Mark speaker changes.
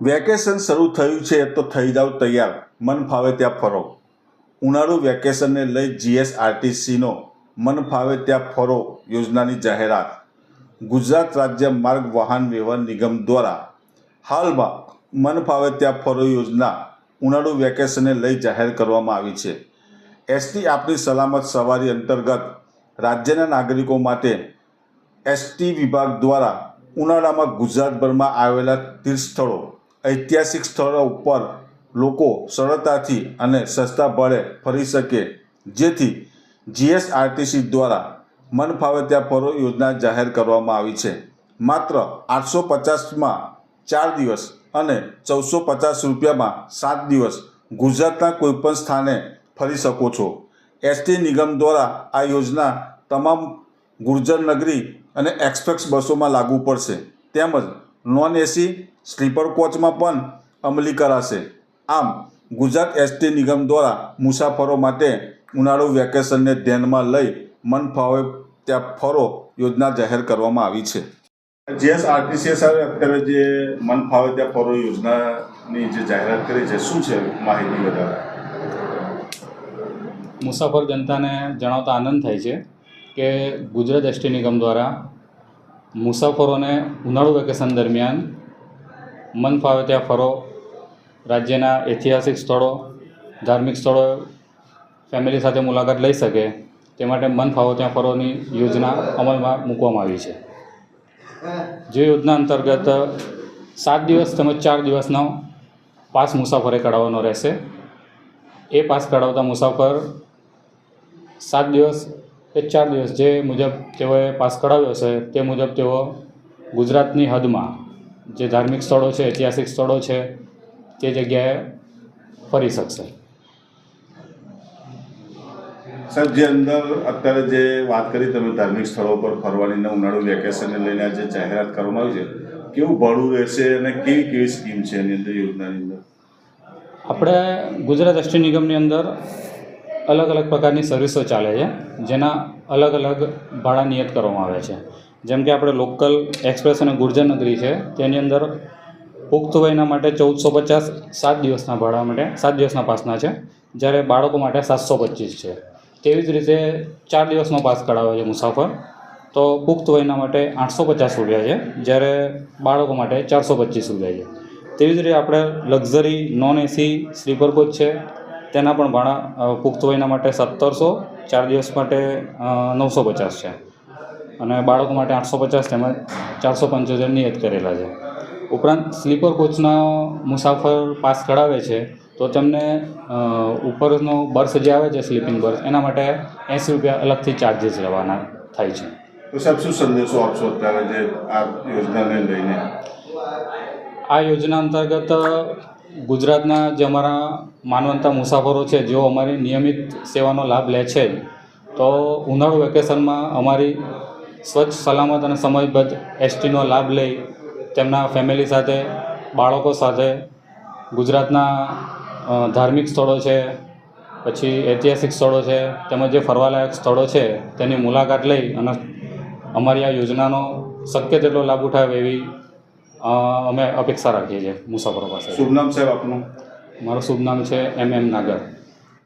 Speaker 1: Vacation શરૂ થયું છે તો થઈ જાવ તૈયાર. મન ફાવે ત્યાં ફરો. ઉનાળુ વેકેશનને લઈ જીએસઆરટીસીનો મન ફાવે ત્યાં ફરો યોજનાની જાહેરાત. ગુજરાત રાજ્ય માર્ગ વાહન વ્યવહાર નિગમ દ્વારા હાલમાં મન ફાવે ત્યાં ફરો યોજના ઉનાળુ વેકેશનને લઈ જાહેર કરવામાં આવી છે. એસટી આપની સલામત સવારી અંતર્ગત રાજ્યના નાગરિકો માટે એસટી વિભાગ દ્વારા ઉનાળામાં ગુજરાતભરમાં આવેલા તીર્થ સ્થળો ઐતિહાસિક સ્થળો ઉપર લોકો સરળતાથી અને સસ્તા ભાડે ફરી શકે. જેથી જીએસઆરટીસી દ્વારા મનફાવે ત્યાં ફરો યોજના જાહેર કરવામાં આવી છે. માત્ર આઠસો પચાસમાં ચાર દિવસ અને ચૌદસો પચાસ રૂપિયામાં સાત દિવસ ગુજરાતના કોઈપણ સ્થાને ફરી શકો છો. એસટી નિગમ દ્વારા આ યોજના તમામ ગુર્જર નગરી અને એક્સપ્રેસ બસોમાં લાગુ પડશે. તેમજ નોન એસી સ્લીપર કોચમાં પણ અમલી કરાશે. આમ ગુજરાત એસટી નિગમ દ્વારા મુસાફરો માટે ઉનાળુ વેકેશનને ધ્યાનમાં લઈ મન ફાવે ત્યાં ફરો યોજના જાહેર કરવામાં આવી છે. જીએસઆરટીસીએ સર અત્યારે જે મન ફાવે ત્યાં ફરો યોજનાની જે જાહેરાત કરી છે શું છે માહિતી વધારે?
Speaker 2: મુસાફર જનતાને જણાવતા આનંદ થાય છે કે ગુજરાત એસટી નિગમ દ્વારા મુસાફરોને ઉનાળુ વેકેશન દરમિયાન મન ફાવે ત્યાં ફરો. રાજ્યના ઐતિહાસિક સ્થળો, ધાર્મિક સ્થળો, ફેમિલી સાથે મુલાકાત લઈ શકે. તે માટે મન ફાવો ત્યાં ફરોની યોજના અમલમાં મૂકવામાં આવી છે. જે યોજના અંતર્ગત સાત દિવસ તેમજ ચાર દિવસનો પાસ મુસાફરે કઢાવવાનો રહેશે. એ પાસ કઢાવતા મુસાફર સાત દિવસ કે ચાર દિવસ જે મુજબ તેઓએ પાસ કઢાવ્યો છે તે મુજબ તેઓ ગુજરાતની હદમાં જે ધાર્મિક સ્થળો છે ઐતિહાસિક સ્થળો છે તે જગ્યાએ ફરી શકશે.
Speaker 1: સાહેબ જે અંદર અત્યારે જે વાત કરી તમે ધાર્મિક સ્થળો પર ફરવાની ને ઉનાળુ વેકેશનને લઈને જે જાહેરાત કરવામાં આવી છે કેવું ભાડું રહેશે અને કેવી કેવી સ્કીમ છે એની અંદર યોજનાની અંદર?
Speaker 2: આપણે ગુજરાત એસટી નિગમની અંદર અલગ અલગ પ્રકારની સર્વિસો ચાલે છે, જેના અલગ અલગ ભાડા નિયત કરવામાં આવે છે. જેમ કે આપણે લોકલ એક્સપ્રેસ અને ગુર્જર નગરી છે, તેની અંદર પુખ્ત વયના માટે ચૌદસો પચાસ સાત દિવસના ભાડા માટે, સાત દિવસના પાસના છે, જ્યારે બાળકો માટે સાતસો પચીસ છે. તેવી જ રીતે ચાર દિવસનો પાસ કઢાવે છે મુસાફર. તો પુખ્ત વયના માટે આઠસો પચાસ રૂપિયા છે, જ્યારે બાળકો માટે ચારસો પચીસ રૂપિયા છે. તેવી જ રીતે આપણે luxury, non AC, sleeper coach છે તેના પણ ભાડા પુખ્ત વયના માટે સત્તરસો ચાર દિવસ માટે નવસો પચાસ છે. અને બાળકો માટે આઠસો પચાસ તેમજ ચારસો પંચોતેર નિયત કરેલા છે. ઉપરાંત સ્લીપર કોચના મુસાફર પાસ કઢાવે છે તો તેમને ઉપરનો બર્થ જે આવે છે સ્લીપિંગ બર્થ એના માટે એંસી રૂપિયા અલગથી ચાર્જીસ લેવાના થાય છે.
Speaker 1: તો સાહેબ શું સંદેશો આપશો અત્યારે જે આ યોજનાને લઈને?
Speaker 2: આ યોજના અંતર્ગત ગુજરાતના જે અમારા માનવંતા મુસાફરો છે, જેઓ અમારી નિયમિત સેવાનો લાભ લે છે, તો ઉનાળુ વેકેશનમાં અમારી સ્વચ્છ, સલામત અને સમયબદ્ધ એસટીનો લાભ લઈ તેમના ફેમિલી સાથે, બાળકો સાથે ગુજરાતના ધાર્મિક સ્થળો છે, પછી ઐતિહાસિક સ્થળો છે, તેમજ જે ફરવાલાયક સ્થળો છે, તેની મુલાકાત લઈ અને અમારી આ યોજનાનો શક્ય તેટલો લાભ ઉઠાવે એવી અમે અપેક્ષા રાખીએ છીએ મુસાફરો પાસે
Speaker 1: શુભ નામ સાહેબ આપનું?
Speaker 2: મારું શુભ નામ છે એમ એમ નાગર.